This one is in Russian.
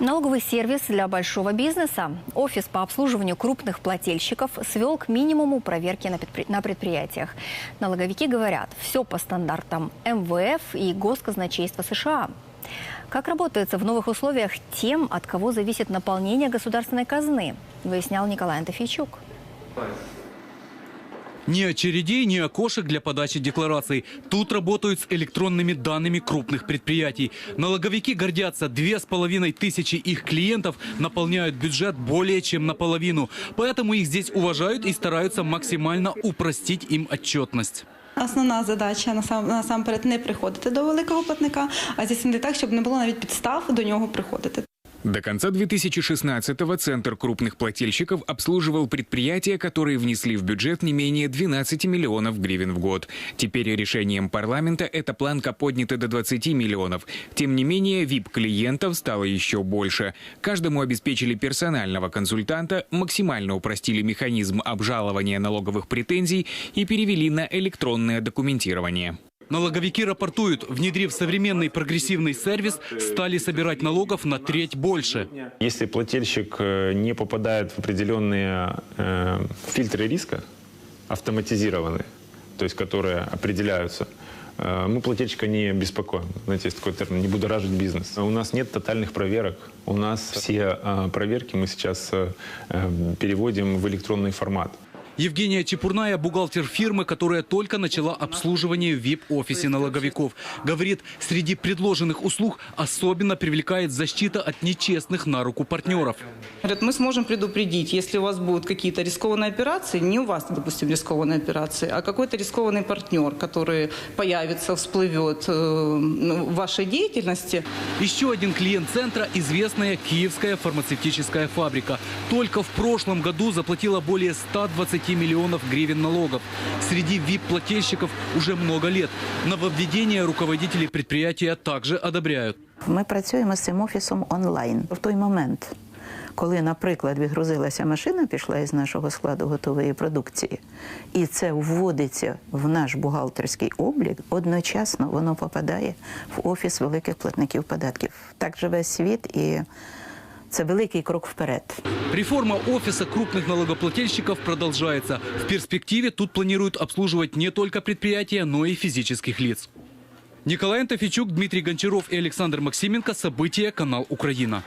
Налоговый сервис для большого бизнеса. Офис по обслуживанию крупных плательщиков свел к минимуму проверки на, предпри- на предприятиях. Налоговики говорят, все по стандартам МВФ и Госказначейства США. Как работается в новых условиях тем, от кого зависит наполнение государственной казны, выяснял Николай Антофейчук. Ни очередей, ни окошек для подачи деклараций. Тут работают с электронными данными крупных предприятий. Налоговики гордятся, две с половиной тысячи их клиентов наполняют бюджет более чем наполовину. Поэтому их здесь уважают и стараются максимально упростить им отчетность. Основна задача насам- насамперед не приходити до великого платника, а здійснити так, щоб не було навіть підстав до нього приходити. До конца 2016-го Центр крупных плательщиков обслуживал предприятия, которые внесли в бюджет не менее 12 миллионов гривен в год. Теперь решением парламента эта планка поднята до 20 миллионов. Тем не менее, VIP-клиентов стало еще больше. Каждому обеспечили персонального консультанта, максимально упростили механизм обжалования налоговых претензий и перевели на электронное документирование. Налоговики рапортуют, внедрив современный прогрессивный сервис, стали собирать налогов на треть больше. Если плательщик э, не попадает в определенные э, фильтры риска, автоматизированные, то есть которые определяются, э, мы плательщика не беспокоим. Знаете, есть такой термин «не будоражить бизнес». У нас нет тотальных проверок. У нас все э, проверки мы сейчас э, э, переводим в электронный формат. Евгения Чепурная – бухгалтер фирмы, которая только начала обслуживание в VIP-офисе налоговиков. Говорит, среди предложенных услуг особенно привлекает защита от нечестных на руку партнеров. Говорят, мы сможем предупредить, если у вас будут какие-то рискованные операции, не у вас, допустим, рискованные операции, а какой-то рискованный партнер, который появится, всплывет э, ну, в вашей деятельности. Еще один клиент центра – известная киевская фармацевтическая фабрика. Только в прошлом году заплатила более 120 миллионов гривен налогов. Среди VIP-плательщиков уже много лет. Нововведения руководители предприятия также одобряют. Ми працюємо з цим офісом онлайн. В той момент, коли, наприклад, відгрузилася машина, пішла із нашого складу готової продукції, і це вводиться в наш бухгалтерський облік, одночасно воно попадає в офіс великих платників податків. Так живе світ, і це великий крок вперед. Реформа офиса крупных налогоплательщиков продолжается. В перспективе тут планируют обслуживать не только предприятия, но и физических лиц. Николай Антофичук, Дмитрий Гончаров и Александр Максименко. События. Канал Украина.